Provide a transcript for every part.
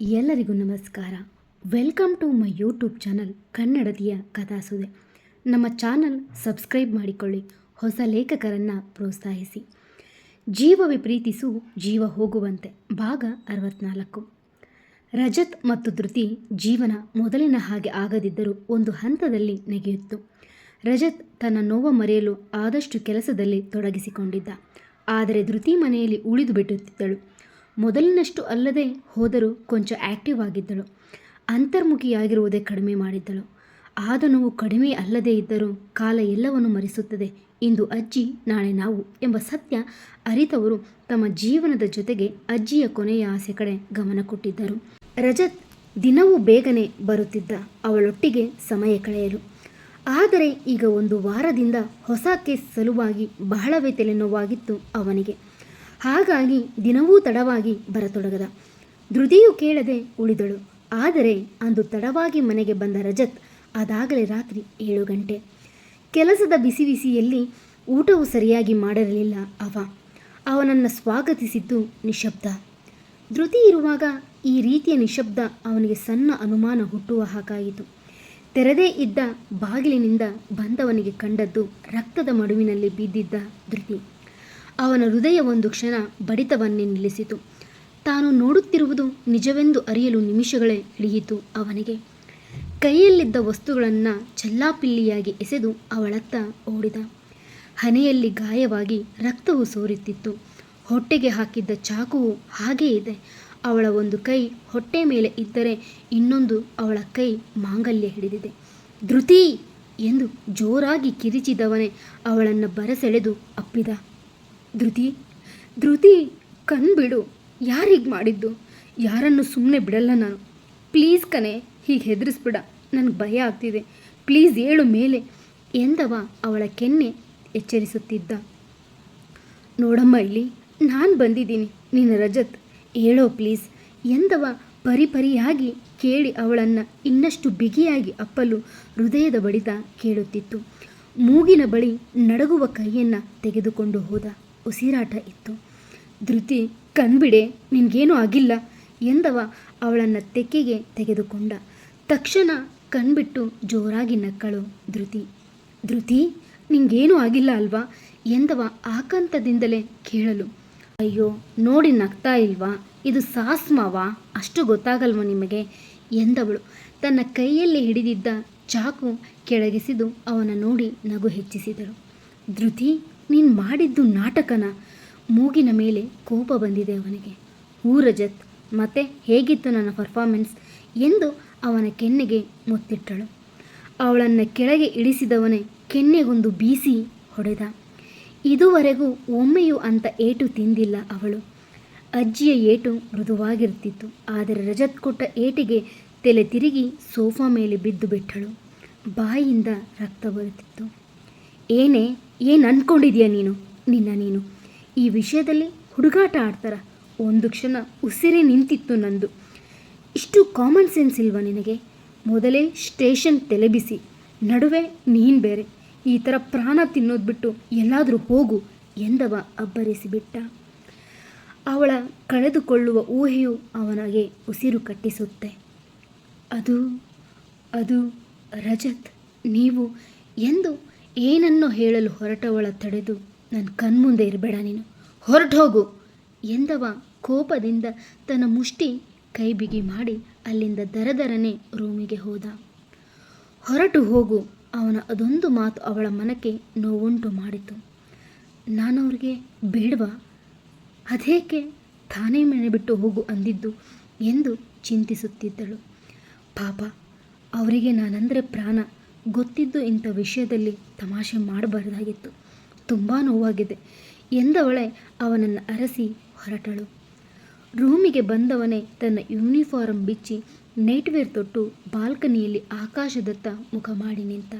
ಎಲ್ಲರಿಗೂ ನಮಸ್ಕಾರ. Welcome to my YouTube channel ಕನ್ನಡತಿಯ ಕಥಾಸುದೆ. ನಮ್ಮ ಚಾನಲ್ ಸಬ್ಸ್ಕ್ರೈಬ್ ಮಾಡಿಕೊಳ್ಳಿ, ಹೊಸ ಲೇಖಕರನ್ನು ಪ್ರೋತ್ಸಾಹಿಸಿ. ಜೀವ ವಿಪ್ರೀತಿಸು, ಜೀವ ಹೋಗುವಂತೆ, ಭಾಗ ಅರವತ್ನಾಲ್ಕು. ರಜತ್ ಮತ್ತು ಧೃತಿ ಜೀವನ ಮೊದಲಿನ ಹಾಗೆ ಆಗದಿದ್ದರೂ ಒಂದು ಹಂತದಲ್ಲಿ ನೆಗೆಯಿತ್ತು. ರಜತ್ ತನ್ನ ನೋವ ಮರೆಯಲು ಆದಷ್ಟು ಕೆಲಸದಲ್ಲಿ ತೊಡಗಿಸಿಕೊಂಡಿದ್ದ. ಆದರೆ ಧೃತಿ ಮನೆಯಲ್ಲಿ ಉಳಿದು ಬಿಡುತ್ತಿದ್ದಳು. ಮೊದಲಿನಷ್ಟು ಅಲ್ಲದೆ ಹೋದರೂ ಕೊಂಚ ಆಕ್ಟಿವ್ ಆಗಿದ್ದಳು. ಅಂತರ್ಮುಖಿಯಾಗಿರುವುದೇ ಕಡಿಮೆ ಮಾಡಿದ್ದಳು. ಆದ ನೋವು ಕಡಿಮೆ ಅಲ್ಲದೇ ಇದ್ದರೂ ಕಾಲ ಎಲ್ಲವನ್ನು ಮರೆಸುತ್ತದೆ. ಇಂದು ಅಜ್ಜಿ, ನಾಳೆ ನಾವು ಎಂಬ ಸತ್ಯ ಅರಿತವರು ತಮ್ಮ ಜೀವನದ ಜೊತೆಗೆ ಅಜ್ಜಿಯ ಕೊನೆಯ ಆಸೆ ಕಡೆ ಗಮನ ಕೊಟ್ಟಿದ್ದರು. ರಜತ್ ದಿನವೂ ಬೇಗನೆ ಬರುತ್ತಿದ್ದ ಅವಳೊಟ್ಟಿಗೆ ಸಮಯ ಕಳೆಯಲು. ಆದರೆ ಈಗ ಒಂದು ವಾರದಿಂದ ಹೊಸ ಕೇಸ್ ಸಲುವಾಗಿ ಬಹಳವೇ ತಲೆನೋವಾಗಿತ್ತು ಅವನಿಗೆ. ಹಾಗಾಗಿ ದಿನವೂ ತಡವಾಗಿ ಬರತೊಡಗದ. ಧೃತಿಯು ಕೇಳದೆ ಉಳಿದಳು. ಆದರೆ ಅಂದು ತಡವಾಗಿ ಮನೆಗೆ ಬಂದ ರಜತ್ ಅದಾಗಲೇ ರಾತ್ರಿ ಏಳು ಗಂಟೆ. ಕೆಲಸದ ಬಿಸಿ ಬಿಸಿಯಲ್ಲಿ ಊಟವು ಸರಿಯಾಗಿ ಮಾಡಿರಲಿಲ್ಲ ಅವ. ಅವನನ್ನು ಸ್ವಾಗತಿಸಿದ್ದು ನಿಶಬ್ದ. ಧೃತಿ ಇರುವಾಗ ಈ ರೀತಿಯ ನಿಶಬ್ದ ಅವನಿಗೆ ಸಣ್ಣ ಅನುಮಾನ ಹುಟ್ಟುವ ಹಾಗಾಯಿತು. ತೆರೆದೇ ಇದ್ದ ಬಾಗಿಲಿನಿಂದ ಬಂದವನಿಗೆ ಕಂಡದ್ದು ರಕ್ತದ ಮಡುವಿನಲ್ಲಿ ಬಿದ್ದಿದ್ದ ಧೃತಿ. ಅವನ ಹೃದಯ ಒಂದು ಕ್ಷಣ ಬಡಿತವನ್ನೇ ನಿಲ್ಲಿಸಿತು. ತಾನು ನೋಡುತ್ತಿರುವುದು ನಿಜವೆಂದು ಅರಿಯಲು ನಿಮಿಷಗಳೇ ಹಿಡಿಯಿತು ಅವನಿಗೆ. ಕೈಯಲ್ಲಿದ್ದ ವಸ್ತುಗಳನ್ನು ಚೆಲ್ಲಾಪಿಲ್ಲಿಯಾಗಿ ಎಸೆದು ಅವಳತ್ತ ಓಡಿದ. ಹನೆಯಲ್ಲಿ ಗಾಯವಾಗಿ ರಕ್ತವು ಸೋರುತ್ತಿತ್ತು. ಹೊಟ್ಟೆಗೆ ಹಾಕಿದ್ದ ಚಾಕುವು ಹಾಗೇ ಇದೆ. ಅವಳ ಒಂದು ಕೈ ಹೊಟ್ಟೆ ಮೇಲೆ ಇದ್ದರೆ ಇನ್ನೊಂದು ಅವಳ ಕೈ ಮಾಂಗಲ್ಯ ಹಿಡಿದಿದೆ. ಧೃತಿ! ಎಂದು ಜೋರಾಗಿ ಕಿರಿಚಿದವನೇ ಅವಳನ್ನು ಬರಸೆಳೆದು ಅಪ್ಪಿದ. ಧೃತಿ ಧೃತಿ, ಕಣ್ಬಿಡು, ಯಾರಿಗೆ ಮಾಡಿದ್ದು? ಯಾರನ್ನು ಸುಮ್ಮನೆ ಬಿಡಲ್ಲ ನಾನು. ಪ್ಲೀಸ್ ಕಣೆ, ಹೀಗೆ ಹೆದರಿಸ್ಬಿಡ. ನನಗೆ ಭಯ ಆಗ್ತಿದೆ. ಪ್ಲೀಸ್ ಏಳು ಮೇಲೆ. ಎಂದವ ಅವಳ ಕೆನ್ನೆ ಎಚ್ಚರಿಸುತ್ತಿದ್ದ. ನೋಡಮ್ಮ ಇಲ್ಲಿ, ನಾನು ಬಂದಿದ್ದೀನಿ ನಿನ್ನ ರಜತ್, ಹೇಳೋ ಪ್ಲೀಸ್. ಎಂದವ ಪರಿಪರಿಯಾಗಿ ಕೇಳಿ ಅವಳನ್ನು ಇನ್ನಷ್ಟು ಬಿಗಿಯಾಗಿ ಅಪ್ಪಲು ಹೃದಯದ ಬಡಿತ ಕೇಳುತ್ತಿತ್ತು. ಮೂಗಿನ ಬಳಿ ನಡಗುವ ಕೈಯನ್ನು ತೆಗೆದುಕೊಂಡು ಹೋದ. ಉಸಿರಾಟ ಇತ್ತು. ಧೃತಿ, ಕಣ್ಬಿಡೆ, ನಿನಗೇನೂ ಆಗಿಲ್ಲ ಎಂದವ ಅವಳನ್ನು ತೆಕ್ಕೆಗೆ ತೆಗೆದುಕೊಂಡ. ತಕ್ಷಣ ಕಣ್ಬಿಟ್ಟು ಜೋರಾಗಿ ನಕ್ಕಳು ಧೃತಿ. ಧೃತಿ, ನಿಂಗೇನೂ ಆಗಿಲ್ಲ ಅಲ್ವಾ? ಎಂದವ ಆಕಂತದಿಂದಲೇ ಕೇಳಲು. ಅಯ್ಯೋ, ನೋಡಿ ನಗ್ತಾ ಇಲ್ವಾ? ಇದು ಸಾಸ್ಮಾವಾ? ಅಷ್ಟು ಗೊತ್ತಾಗಲ್ವ ನಿಮಗೆ? ಎಂದವಳು. ತನ್ನ ಕೈಯಲ್ಲಿ ಹಿಡಿದಿದ್ದ ಚಾಕು ಕೆಳಗಿಸಿದು ಅವನ ನೋಡಿ ನಗು ಹೆಚ್ಚಿಸಿದಳು ಧೃತಿ ನೀನು ಮಾಡಿದ್ದು ನಾಟಕನ? ಮೂಗಿನ ಮೇಲೆ ಕೋಪ ಬಂದಿದೆ ಅವನಿಗೆ. ಹೂ ರಜತ್, ಮತ್ತೆ ಹೇಗಿತ್ತು ನನ್ನ ಪರ್ಫಾರ್ಮೆನ್ಸ್ ಎಂದು ಅವನ ಕೆನ್ನೆಗೆ ಮುತ್ತಿಟ್ಟಳು. ಅವಳನ್ನು ಕೆಳಗೆ ಇಳಿಸಿದವನೇ ಕೆನ್ನೆಗೊಂದು ಬೀಸಿ ಹೊಡೆದ. ಇದುವರೆಗೂ ಒಮ್ಮೆಯೂ ಅಂತ ಏಟು ತಿಂದಿಲ್ಲ ಅವಳು. ಅಜ್ಜಿಯ ಏಟು ಮೃದುವಾಗಿರ್ತಿತ್ತು, ಆದರೆ ರಜತ್ ಕೊಟ್ಟ ಏಟಿಗೆ ತಲೆ ತಿರುಗಿ ಸೋಫಾ ಮೇಲೆ ಬಿದ್ದು ಬಿಟ್ಟಳು. ಬಾಯಿಯಿಂದ ರಕ್ತ ಬರುತ್ತಿತ್ತು. ಏನೇ ಏನು ಅಂದ್ಕೊಂಡಿದೀಯ ನೀನು, ನಿನ್ನ ನೀನು? ಈ ವಿಷಯದಲ್ಲಿ ಹುಡುಗಾಟ ಆಡ್ತಾರ. ಒಂದು ಕ್ಷಣ ಉಸಿರೇ ನಿಂತಿತ್ತು ನಂದು. ಇಷ್ಟು ಕಾಮನ್ ಸೆನ್ಸ್ ಇಲ್ವಾ ನಿನಗೆ? ಮೊದಲೇ ಸ್ಟೇಷನ್ ತಲೆಬಿಸಿ, ನಡುವೆ ನೀನು ಬೇರೆ. ಈ ಥರ ಪ್ರಾಣ ತಿನ್ನೋದು ಬಿಟ್ಟು ಎಲ್ಲಾದರೂ ಹೋಗು ಎಂದವ ಅಬ್ಬರಿಸಿಬಿಟ್ಟ. ಅವಳ ಕಳೆದುಕೊಳ್ಳುವ ಊಹೆಯು ಅವನಿಗೆ ಉಸಿರು ಕಟ್ಟಿಸುತ್ತೆ. ಅದು ಅದು ರಜತ್, ನೀವು ಎಂದು ಏನನ್ನೋ ಹೇಳಲು ಹೊರಟವಳ ತಡೆದು ನನ್ನ ಕಣ್ಮುಂದೆ ಇರಬೇಡ ನೀನು. ಹೊರಟು ಹೋಗು ಎಂದವ ಕೋಪದಿಂದ ತನ್ನ ಮುಷ್ಟಿ ಕೈ ಬಿಗಿ ಮಾಡಿ ಅಲ್ಲಿಂದ ದರದರನೆ ರೂಮಿಗೆ ಹೋದ. ಹೊರಟು ಹೋಗು. ಅವನ ಅದೊಂದು ಮಾತು ಅವಳ ಮನಕ್ಕೆ ನೋವುಂಟು ಮಾಡಿತು. ನಾನು ಅವ್ರಿಗೆ ಬೇಡವಾ? ಅದೇಕೆ? ತಾನೇ ಮನೆ ಬಿಟ್ಟು ಹೋಗು ಅಂದಿದ್ದು ಎಂದು ಚಿಂತಿಸುತ್ತಿದ್ದಳು. ಪಾಪ, ಅವರಿಗೆ ನಾನಂದರೆ ಪ್ರಾಣ. ಗೊತ್ತಿದ್ದು ಇಂಥ ವಿಷಯದಲ್ಲಿ ತಮಾಷೆ ಮಾಡಬಾರ್ದಾಗಿತ್ತು. ತುಂಬ ನೋವಾಗಿದೆ. ಎಂದವಳೆ ಅವನನ್ನು ಅರಸಿ ಹೊರಟಳು. ರೂಮಿಗೆ ಬಂದವನೇ ತನ್ನ ಯೂನಿಫಾರ್ಮ್ ಬಿಚ್ಚಿ ನೈಟ್ವೇರ್ ತೊಟ್ಟು ಬಾಲ್ಕನಿಯಲ್ಲಿ ಆಕಾಶದತ್ತ ಮುಖ ಮಾಡಿ ನಿಂತ.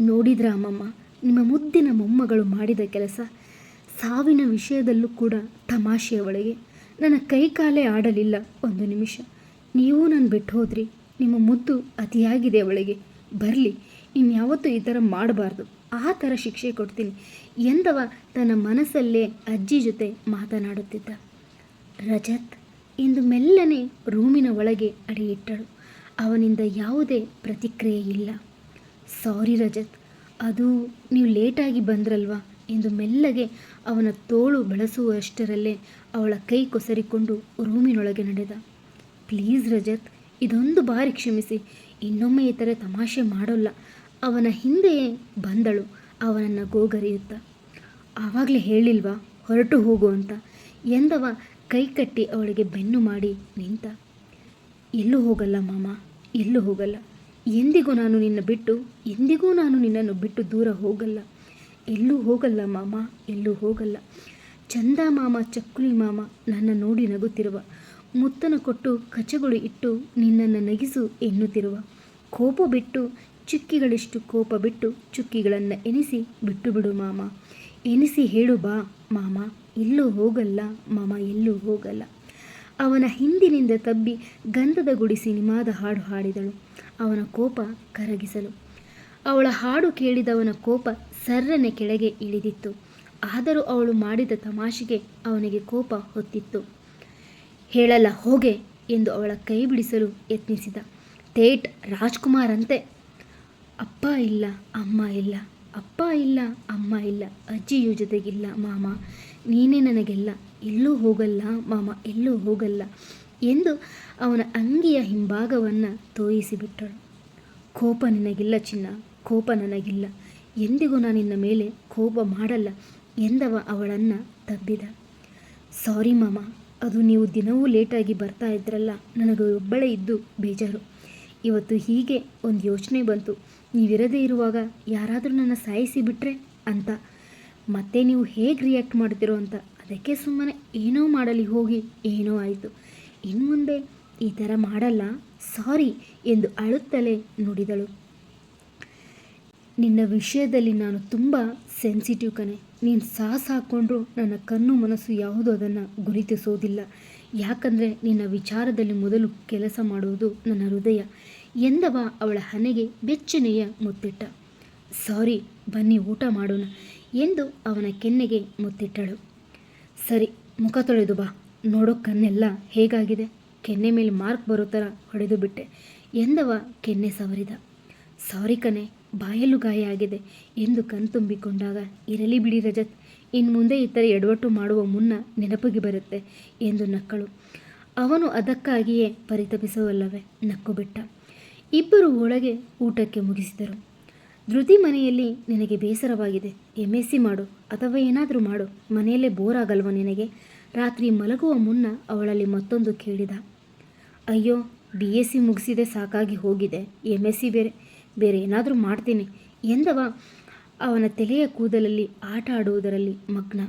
ನೋಡಿದ್ರ ಅಮ್ಮಮ್ಮ, ನಿಮ್ಮ ಮುದ್ದಿನ ಮೊಮ್ಮಗಳು ಮಾಡಿದ ಕೆಲಸ? ಸಾವಿನ ವಿಷಯದಲ್ಲೂ ಕೂಡ ತಮಾಷೆಯ ಒಳಗೆ. ನನ್ನ ಕೈಕಾಲೇ ಆಡಲಿಲ್ಲ ಒಂದು ನಿಮಿಷ. ನೀವು ನಾನು ಬಿಟ್ಟು ಹೋದ್ರಿ. ನಿಮ್ಮ ಮುದ್ದು ಅತಿಯಾಗಿದೆ ಅವಳಿಗೆ. ಬರಲಿ ಇನ್ಯಾವತ್ತೂ ಈ ಥರ ಮಾಡಬಾರ್ದು. ಆ ಥರ ಶಿಕ್ಷೆ ಕೊಡ್ತೀನಿ. ಎಂದವ ತನ್ನ ಮನಸ್ಸಲ್ಲೇ ಅಜ್ಜಿ ಜೊತೆ ಮಾತನಾಡುತ್ತಿದ್ದ. ರಜತ್ ಎಂದು ಮೆಲ್ಲನೆ ರೂಮಿನ ಒಳಗೆ ಅಡಿಯಿಟ್ಟಳು. ಅವನಿಂದ ಯಾವುದೇ ಪ್ರತಿಕ್ರಿಯೆ ಇಲ್ಲ. ಸಾರಿ ರಜತ್, ಅದು ನೀವು ಲೇಟಾಗಿ ಬಂದ್ರಲ್ವಾ? ಎಂದು ಮೆಲ್ಲಗೆ ಅವನ ತೋಳು ಬಳಸುವಷ್ಟರಲ್ಲೇ ಅವಳ ಕೈ ಕೊಸರಿಕೊಂಡು ರೂಮಿನೊಳಗೆ ನಡೆದ. ಪ್ಲೀಸ್ ರಜತ್ ಇದೊಂದು ಬಾರಿ ಕ್ಷಮಿಸಿ. ಇನ್ನೊಮ್ಮೆ ಈ ಥರ ತಮಾಷೆ ಮಾಡೋಲ್ಲ. ಅವನ ಹಿಂದೆಯೇ ಬಂದಳು. ಅವನನ್ನು ಗೋಗರಿಯುತ್ತಾ. ಆವಾಗಲೇ ಹೇಳಿಲ್ವಾ? ಹೊರಟು ಹೋಗು ಅಂತ. ಎಂದವ ಕೈ ಕಟ್ಟಿ ಅವಳಿಗೆ ಬೆನ್ನು ಮಾಡಿ ನಿಂತ. ಎಲ್ಲೂ ಹೋಗಲ್ಲ ಮಾಮ, ಎಲ್ಲೂ ಹೋಗಲ್ಲ. ಎಂದಿಗೂ ನಾನು ನಿನ್ನ ಬಿಟ್ಟು, ಎಂದಿಗೂ ನಾನು ನಿನ್ನನ್ನು ಬಿಟ್ಟು ದೂರ ಹೋಗಲ್ಲ. ಎಲ್ಲೂ ಹೋಗಲ್ಲ ಮಾಮ, ಎಲ್ಲೂ ಹೋಗಲ್ಲ. ಚಂದ ಮಾಮ, ಚಕ್ಕುಲಿ ಮಾಮ, ನನ್ನ ನೋಡಿ ನಗುತ್ತಿರುವ. ಮುತ್ತನ ಕೊಟ್ಟು ಕಚಗುಳಿ ಇಟ್ಟು ನಿನ್ನನ್ನು ನಗಿಸು ಎನ್ನುತ್ತಿರುವ. ಕೋಪ ಬಿಟ್ಟು ಚುಕ್ಕಿಗಳಿಷ್ಟು ಕೋಪ ಬಿಟ್ಟು ಚುಕ್ಕಿಗಳನ್ನು ಎನಿಸಿ ಬಿಟ್ಟು ಬಿಡು ಮಾಮ. ಎನಿಸಿ ಹೇಳು ಬಾ ಮಾಮ ಎಲ್ಲೂ ಹೋಗಲ್ಲ ಮಾಮ, ಎಲ್ಲೂ ಹೋಗಲ್ಲ. ಅವನ ಹಿಂದಿನಿಂದ ತಬ್ಬಿ ಗಂಧದ ಗುಡಿ ಸಿನಿಮಾದ ಹಾಡು ಹಾಡಿದಳು. ಅವನ ಕೋಪ ಕರಗಿಸಲು. ಅವಳ ಹಾಡು ಕೇಳಿದವನ ಕೋಪ ಸರ್ರನೆ ಕೆಳಗೆ ಇಳಿದಿತ್ತು. ಆದರೂ ಅವಳು ಮಾಡಿದ ತಮಾಷೆಗೆ ಅವನಿಗೆ ಕೋಪ ಹೊತ್ತಿತ್ತು. ಹೇಳಲ್ಲ, ಹೋಗೆ ಎಂದು ಅವಳ ಕೈ ಬಿಡಿಸಲು ಯತ್ನಿಸಿದ. ತೇಟ್ ರಾಜ್ಕುಮಾರಂತೆ, ಅಪ್ಪ ಇಲ್ಲ, ಅಮ್ಮ ಇಲ್ಲ, ಅಪ್ಪ ಇಲ್ಲ, ಅಮ್ಮ ಇಲ್ಲ, ಅಜ್ಜಿಯು ಜೊತೆಗಿಲ್ಲ ಮಾಮ, ನೀನೇ ನನಗೆಲ್ಲ ಎಲ್ಲೂ ಹೋಗಲ್ಲ ಮಾಮ, ಎಲ್ಲೂ ಹೋಗಲ್ಲ ಎಂದು ಅವನ ಅಂಗಿಯ ಹಿಂಭಾಗವನ್ನು ತೋಯಿಸಿಬಿಟ್ಟಳು. ಕೋಪ ನಿನಗಿಲ್ಲ ಚಿನ್ನ, ಕೋಪ ನನಗಿಲ್ಲ, ಎಂದಿಗೂ ನಾನು ನಿನ್ನ ಮೇಲೆ ಕೋಪ ಮಾಡಲ್ಲ ಎಂದವ ಅವಳನ್ನು ತಬ್ಬಿದ. ಸಾರಿ ಮಾಮ ಅದು ನೀವು ದಿನವೂ ಲೇಟಾಗಿ ಬರ್ತಾ ಇದ್ರಲ್ಲ. ನನಗೆ ಒಬ್ಬಳೇ ಇದ್ದು ಬೇಜಾರು. ಇವತ್ತು ಹೀಗೆ ಒಂದು ಯೋಚನೆ ಬಂತು. ನೀವಿರದೇ ಇರುವಾಗ ಯಾರಾದರೂ ನನ್ನ ಸಾಯಿಸಿ ಬಿಟ್ಟರೆ ಅಂತ. ಮತ್ತೆ ನೀವು ಹೇಗೆ ರಿಯಾಕ್ಟ್ ಮಾಡ್ತಿರೋ ಅಂತ. ಅದಕ್ಕೆ ಸುಮ್ಮನೆ ಏನೋ ಮಾಡಲಿ ಹೋಗಿ ಏನೋ ಆಯಿತು. ಇನ್ನು ಮುಂದೆ ಈ ಥರ ಮಾಡಲ್ಲ. ಸಾರಿ ಎಂದು ಅಳುತ್ತಲೇ ನುಡಿದಳು. ನಿನ್ನ ವಿಷಯದಲ್ಲಿ ನಾನು ತುಂಬ ಸೆನ್ಸಿಟಿವ್ ಕಣೆ. ನೀನು ಸಾಹಸ ಹಾಕ್ಕೊಂಡ್ರೂ ನನ್ನ ಕಣ್ಣು ಮನಸ್ಸು ಯಾವುದೂ ಅದನ್ನು ಗುರುತಿಸೋದಿಲ್ಲ. ಯಾಕಂದರೆ ನಿನ್ನ ವಿಚಾರದಲ್ಲಿ ಮೊದಲು ಕೆಲಸ ಮಾಡುವುದು ನನ್ನ ಹೃದಯ. ಎಂದವ ಅವಳ ಹಣೆಗೆ ಬೆಚ್ಚನೆಯ ಮುತ್ತಿಟ್ಟ. ಸಾರಿ, ಬನ್ನಿ ಊಟ ಮಾಡೋಣ ಎಂದು ಅವನ ಕೆನ್ನೆಗೆ ಮುತ್ತಿಟ್ಟಳು. ಸರಿ, ಮುಖ ತೊಳೆದು ಬಾ. ನೋಡೋ ಕಣ್ಣೆಲ್ಲ ಹೇಗಾಗಿದೆ? ಕೆನ್ನೆ ಮೇಲೆ ಮಾರ್ಕ್ ಬರೋ ಥರ ಹೊಡೆದು ಬಿಟ್ಟೆ ಎಂದವ ಕೆನ್ನೆ ಸವರಿದ. ಸಾರಿ ಕಣೆ ಬಾಯಲ್ಲೂ ಗಾಯ ಆಗಿದೆ ಎಂದು ಕಣ್ತುಂಬಿಕೊಂಡಾಗ ಇರಲಿ ಬಿಡಿ ರಜತ್ ಇನ್ನು ಮುಂದೆ ಈ ಎಡವಟ್ಟು ಮಾಡುವ ಮುನ್ನ ನೆನಪಿಗೆ ಬರುತ್ತೆ ಎಂದು ನಕ್ಕಳು. ಅವನು ಅದಕ್ಕಾಗಿಯೇ ಪರಿತಪಿಸುವಲ್ಲವೇ? ನಕ್ಕು ಬಿಟ್ಟ. ಇಬ್ಬರು ಒಳಗೆ ಊಟಕ್ಕೆ ಮುಗಿಸಿದರು. ಧೃತಿ ಮನೆಯಲ್ಲಿ ನಿನಗೆ ಬೇಸರವಾಗಿದೆ. ಎಂ ಎಸ್ ಸಿ ಮಾಡು, ಅಥವಾ ಏನಾದರೂ ಮಾಡು. ಮನೆಯಲ್ಲೇ ಬೋರ್ ಆಗಲ್ವ ನಿನಗೆ? ರಾತ್ರಿ ಮಲಗುವ ಮುನ್ನ ಅವಳಲ್ಲಿ ಮತ್ತೊಂದು ಕೇಳಿದ. ಅಯ್ಯೋ ಬಿ ಎಸ್ ಸಿ ಮುಗಿಸಿದೆ, ಸಾಕಾಗಿ ಹೋಗಿದೆ. ಎಂ ಎಸ್ ಸಿ ಬೇರೆ ಬೇರೆ ಏನಾದರೂ ಮಾಡ್ತೀನಿ ಎಂದವ ಅವನ ತಲೆಯ ಕೂದಲಲ್ಲಿ ಆಟ ಆಡುವುದರಲ್ಲಿ ಮಗ್ನ.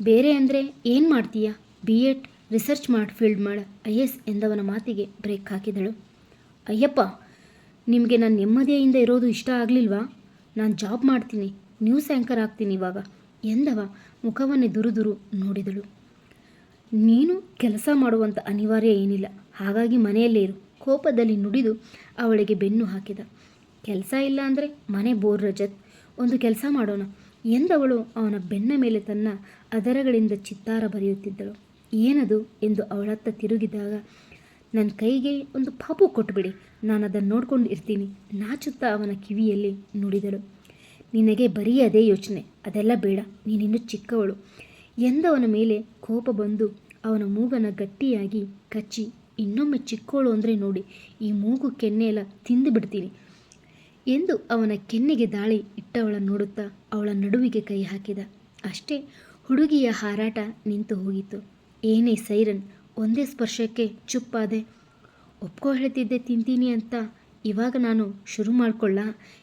ಬೇರೆ ಅಂದರೆ ಏನು ಮಾಡ್ತೀಯಾ? ಬಿ ಎಡ್, ರಿಸರ್ಚ್ ಮಾಡಿ, ಫೀಲ್ಡ್ ಮಾಡ, ಐ ಎಸ್ ಎಂದವನ ಮಾತಿಗೆ ಬ್ರೇಕ್ ಹಾಕಿದಳು. ಅಯ್ಯಪ್ಪ, ನಿಮಗೆ ನಾನು ನೆಮ್ಮದಿಯಿಂದ ಇರೋದು ಇಷ್ಟ ಆಗಲಿಲ್ವಾ? ನಾನು ಜಾಬ್ ಮಾಡ್ತೀನಿ, ನ್ಯೂಸ್ ಆ್ಯಂಕರ್ ಆಗ್ತೀನಿ ಇವಾಗ ಎಂದವ ಮುಖವನ್ನೇ ದುರುದುರು ನೋಡಿದಳು. ನೀನು ಕೆಲಸ ಮಾಡುವಂಥ ಅನಿವಾರ್ಯ ಏನಿಲ್ಲ, ಹಾಗಾಗಿ ಮನೆಯಲ್ಲೇ ಇರು. ಕೋಪದಲ್ಲಿ ನುಡಿದು ಅವಳಿಗೆ ಬೆನ್ನು ಹಾಕಿದ. ಕೆಲಸ ಇಲ್ಲ ಅಂದರೆ ಮನೆ ಬೋರ್ ರಜತ್. ಒಂದು ಕೆಲಸ ಮಾಡೋಣ. ಎಂದವಳು ಅವನ ಬೆನ್ನ ಮೇಲೆ ತನ್ನ ಅದರಗಳಿಂದ ಚಿತ್ತಾರ ಬರೆಯುತ್ತಿದ್ದಳು. ಏನದು? ಎಂದು ಅವಳತ್ತ ತಿರುಗಿದಾಗ ನನ್ನ ಕೈಗೆ ಒಂದು ಪಾಪು ಕೊಟ್ಟುಬಿಡಿ ನಾನು ಅದನ್ನು ನೋಡ್ಕೊಂಡು ಇರ್ತೀನಿ. ನಾಚುತ್ತಾ ಅವನ ಕಿವಿಯಲ್ಲಿ ನುಡಿದಳು. ನಿನಗೆ ಬರೀ ಅದೇ ಯೋಚನೆ. ಅದೆಲ್ಲ ಬೇಡ. ನೀನಿನ್ನು ಚಿಕ್ಕವಳು. ಎಂದವನ ಮೇಲೆ ಕೋಪ ಬಂದು ಅವನ ಮೂಗನ ಗಟ್ಟಿಯಾಗಿ ಕಚ್ಚಿ, ಇನ್ನೊಮ್ಮೆ ಚಿಕ್ಕವಳು ಅಂದರೆ ನೋಡಿ, ಈ ಮೂಗು ಕೆನ್ನೆಲ್ಲ ತಿಂದು ಬಿಡ್ತೀನಿ. ಎಂದು ಅವನ ಕೆನ್ನೆಗೆ ದಾಳಿ ಇಟ್ಟವಳ ನೋಡುತ್ತಾ ಅವಳ ನಡುವಿಗೆ ಕೈ ಹಾಕಿದ. ಅಷ್ಟೇ ಹುಡುಗಿಯ ಹಾರಾಟ ನಿಂತು ಹೋಗಿತ್ತು. ಏನೇ ಸೈರನ್, ಒಂದೇ ಸ್ಪರ್ಶಕ್ಕೆ ಚುಪ್ಪಾದೆ ಒಪ್ಕೋ ಹೇಳ್ತಿದ್ದೆ ತಿಂತೀನಿ ಅಂತ ಇವಾಗ ನಾನು ಶುರು ಮಾಡಿಕೊಳ್ಳ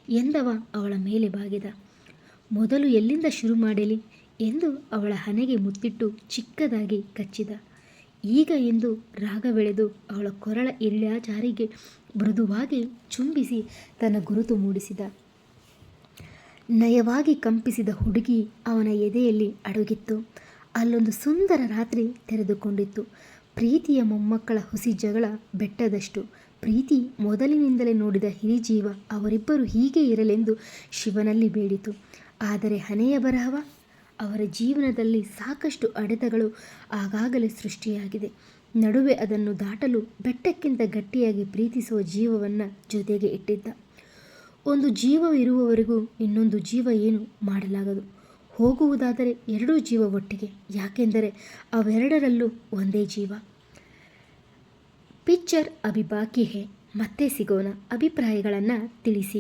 ಎಂದವ ಅವಳ ಮೇಲೆ ಬಾಗಿದ. ಮೊದಲು ಎಲ್ಲಿಂದ ಶುರು ಮಾಡಲಿ? ಎಂದು ಅವಳ ಹಣೆಗೆ ಮುತ್ತಿಟ್ಟು ಚಿಕ್ಕದಾಗಿ ಕಚ್ಚಿದ. ಈಗ ಎಂದು ರಾಗವೆಳೆದು ಅವಳ ಕೊರಳ ಎಲ್ಲಾಚಾರಿಗೆ ಮೃದುವಾಗಿ ಚುಂಬಿಸಿ ತನ್ನ ಗುರುತು ಮೂಡಿಸಿದ. ನಯವಾಗಿ ಕಂಪಿಸಿದ ಹುಡುಗಿ ಅವನ ಎದೆಯಲ್ಲಿ ಅಡಗಿತ್ತು. ಅಲ್ಲೊಂದು ಸುಂದರ ರಾತ್ರಿ ತೆರೆದುಕೊಂಡಿತ್ತು. ಪ್ರೀತಿಯ ಮೊಮ್ಮಕ್ಕಳ ಹುಸಿ ಜಗಳ ಬೆಟ್ಟದಷ್ಟು. ಪ್ರೀತಿ ಮೊದಲಿನಿಂದಲೇ ನೋಡಿದ ಹಿರಿಜೀವ ಅವರಿಬ್ಬರು ಹೀಗೆ ಇರಲೆಂದು ಶಿವನಲ್ಲಿ ಬೇಡಿತು. ಆದರೆ ಹನೆಯ ಬರಹವ ಅವರ ಜೀವನದಲ್ಲಿ ಸಾಕಷ್ಟು ಅಡೆತಗಳು ಆಗಾಗಲೇ ಸೃಷ್ಟಿಯಾಗಿದೆ. ನಡುವೆ ಅದನ್ನು ದಾಟಲು ಬೆಟ್ಟಕ್ಕಿಂತ ಗಟ್ಟಿಯಾಗಿ ಪ್ರೀತಿಸುವ ಜೀವವನ್ನು ಜೊತೆಗೆ ಇಟ್ಟಿದ್ದ. ಒಂದು ಜೀವವಿರುವವರೆಗೂ ಇನ್ನೊಂದು ಜೀವ ಏನು ಮಾಡಲಾಗದು. ಹೋಗುವುದಾದರೆ ಎರಡೂ ಜೀವ ಒಟ್ಟಿಗೆ, ಯಾಕೆಂದರೆ ಅವೆರಡರಲ್ಲೂ ಒಂದೇ ಜೀವ. ಪಿಕ್ಚರ್ ಅಭಿ ಬಾಕಿ ಹೇ, ಮತ್ತೆ ಸಿಗೋಣ ಅಭಿಪ್ರಾಯಗಳನ್ನು ತಿಳಿಸಿ.